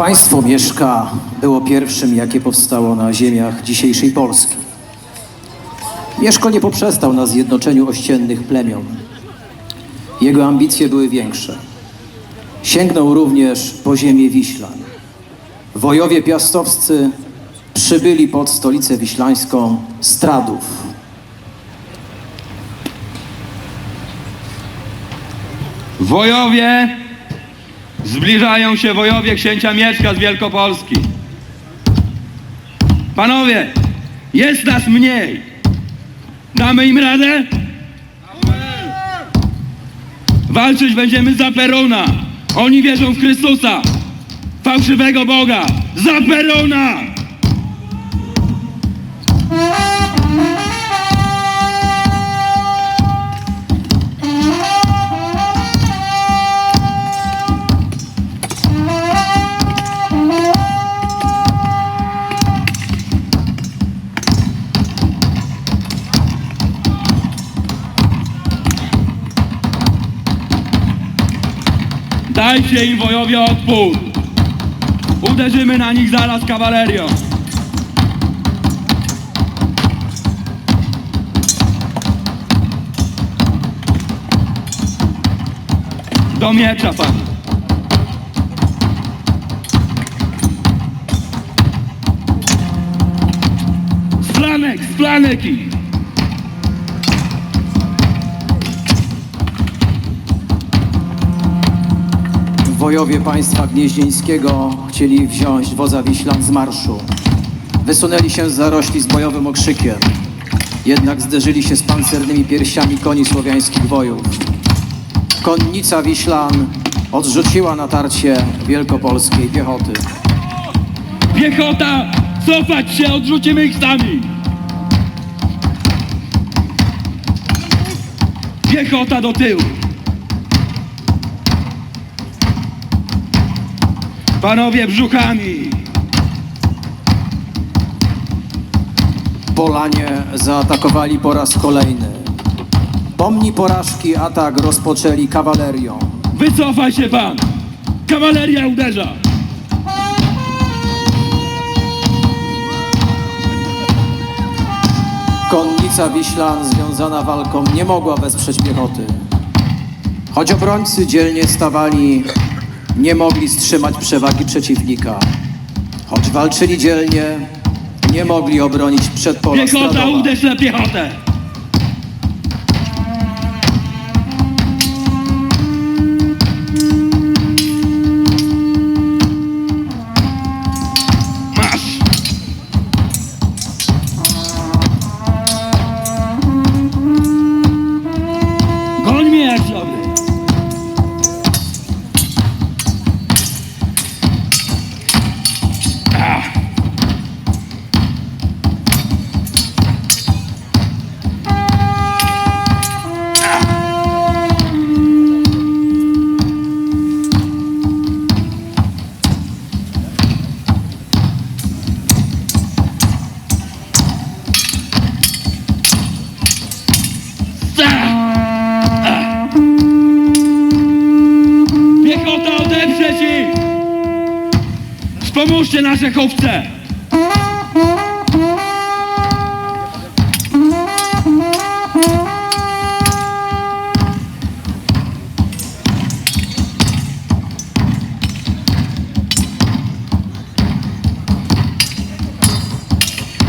Państwo Mieszka było pierwszym, jakie powstało na ziemiach dzisiejszej Polski. Mieszko nie poprzestał na zjednoczeniu ościennych plemion. Jego ambicje były większe. Sięgnął również po ziemię Wiślan. Wojowie piastowscy przybyli pod stolicę wiślańską Stradów. Wojowie, zbliżają się wojowie księcia Mieszka z Wielkopolski. Panowie, jest nas mniej. Damy im radę? Walczyć będziemy za Peruna. Oni wierzą w Chrystusa, fałszywego Boga. Za Peruna! Dajcie im wojowie odpór. Uderzymy na nich zaraz kawalerią. Do miecza pan. Z flanek, Wojowie państwa gnieźnieńskiego chcieli wziąć wodza Wiślan z marszu. Wysunęli się z zarośli z bojowym okrzykiem. Jednak zderzyli się z pancernymi piersiami koni słowiańskich wojów. Konnica Wiślan odrzuciła natarcie wielkopolskiej piechoty. Piechota! Cofać się! Odrzucimy ich sami! Piechota do tyłu! Panowie brzuchami! Polanie zaatakowali po raz kolejny. Pomni porażki atak rozpoczęli kawalerią. Wycofaj się pan! Kawaleria uderza! Konnica Wiślan związana walką nie mogła wesprzeć piechoty. Choć obrońcy dzielnie stawali, nie mogli wstrzymać przewagi przeciwnika. Choć walczyli dzielnie, nie mogli obronić przedpola Piechota Stradowa. uderz na piechotę! Nasze chłopce!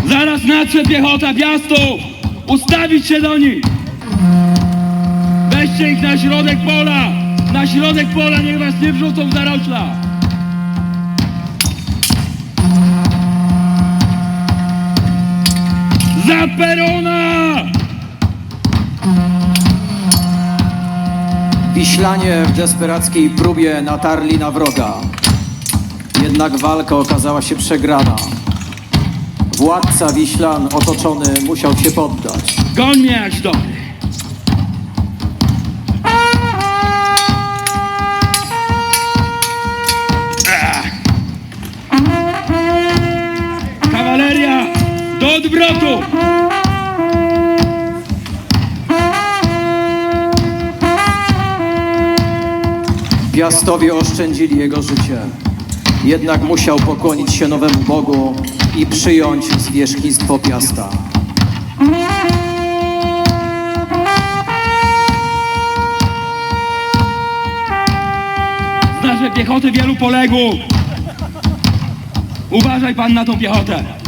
Zaraz nadsze piechota piastów! Ustawić się do nich! Weźcie ich na środek pola! Na środek pola, niech was nie wrzucą w! Za Perona! Wiślanie w desperackiej próbie natarli na wroga. Jednak walka okazała się przegrana. Władca Wiślan otoczony musiał się poddać. Goń mnie jak dobry! Kawaleria Piastowie oszczędzili jego życie. jednak musiał pokłonić się nowemu Bogu i przyjąć zwierzchnictwo Piasta. Z naszej piechoty wielu poległo. Uważaj pan na tą piechotę.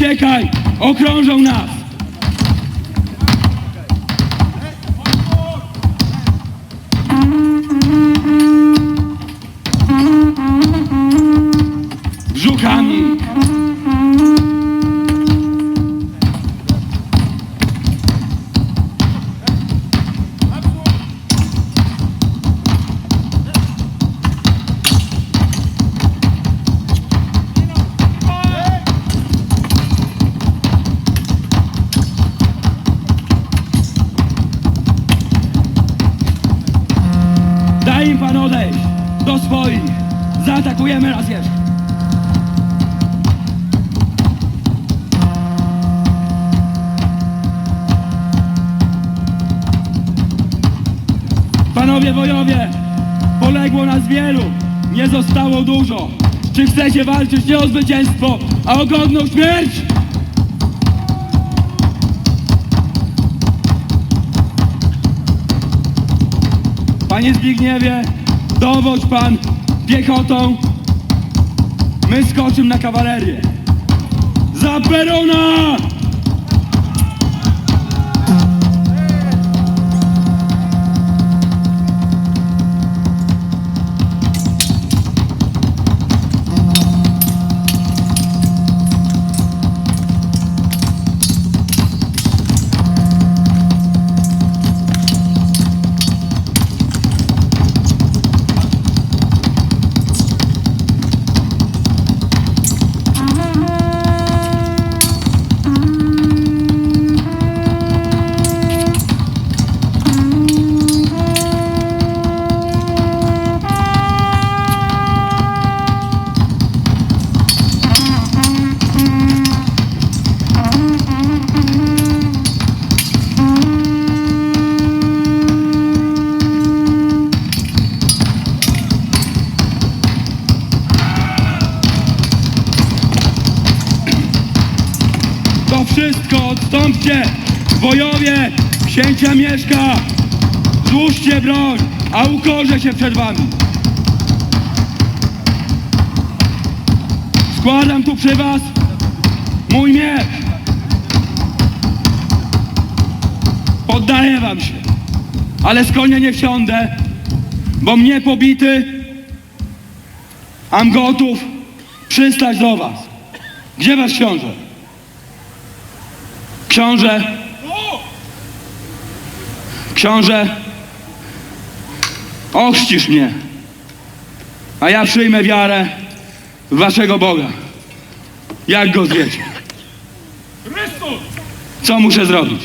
Uciekaj! Okrążą nas! Raz. Panowie wojowie, poległo nas wielu, nie zostało dużo. Czy chcecie walczyć nie o zwycięstwo, a o godną śmierć? Panie Zbigniewie, dowodź pan piechotą. My skoczymy na kawalerię. Za Perona! Wszystko odstąpcie! Wojowie! Księcia Mieszka! Złóżcie broń, a ukorzę się przed wami! Składam tu przy was mój miecz! Poddaję wam się, ale z konia nie wsiądę, bo mnie pobity, am gotów przystać do was. Gdzie was książę? Książę. Książę. Ochrzcisz mnie. A ja przyjmę wiarę w waszego Boga. Jak go zwiecie? Co muszę zrobić?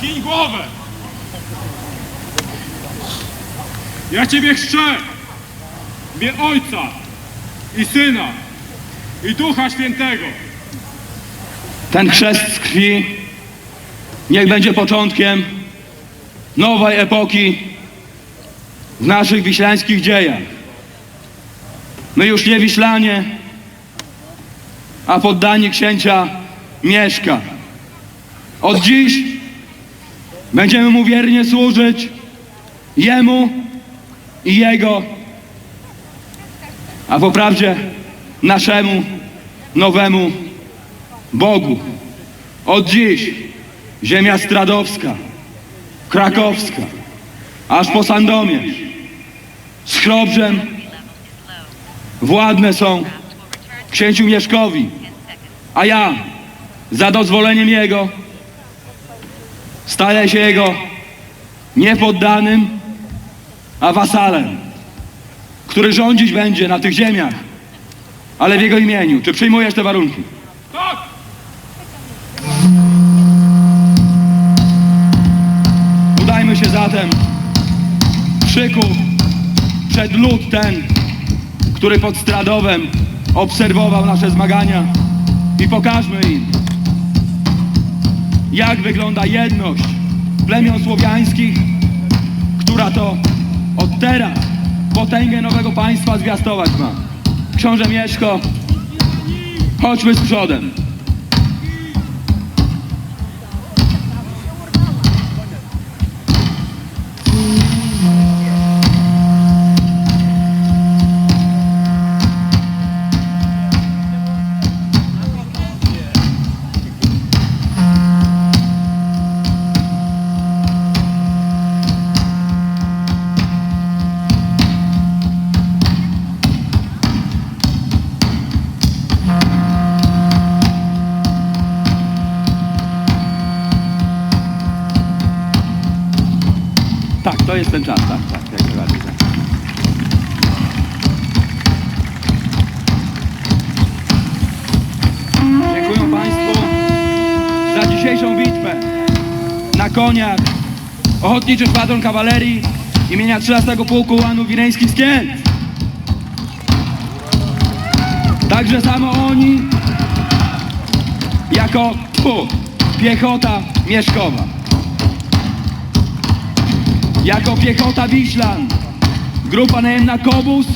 Kiń głowę! Ja Ciebie chrzczę! W imię Ojca i Syna i Ducha Świętego. Ten chrzest z krwi niech będzie początkiem nowej epoki w naszych wiślańskich dziejach. My już nie Wiślanie, a poddani księcia Mieszka. Od dziś będziemy mu wiernie służyć, jemu i jego, a po prawdzie naszemu nowemu Bogu. Od dziś ziemia stradowska, krakowska, aż po Sandomierz, z Chrobrzem władne są księciu Mieszkowi, a ja za dozwoleniem jego staję się jego nie poddanym, a wasalem, który rządzić będzie na tych ziemiach, ale w jego imieniu. Czy przyjmujesz te warunki? Tak! Udajmy się zatem w szyku przed lud ten, który pod Stradowem obserwował nasze zmagania i pokażmy im, jak wygląda jedność plemion słowiańskich, która to od teraz potęgę nowego państwa zwiastować ma. Książę Mieszko, chodźmy z przodem. To jest ten czas, tak, tak, najbardziej. Tak. Dziękuję Państwu za dzisiejszą bitwę. Na koniach Ochotniczy Szwadron Kawalerii imienia 13 Pułku Łanów Wileńskich z Kielc. Także samo oni jako pu, piechota mieszkowa. Jako piechota Wiślan, grupa najemna Kobus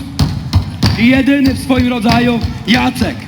i jedyny w swoim rodzaju Jacek.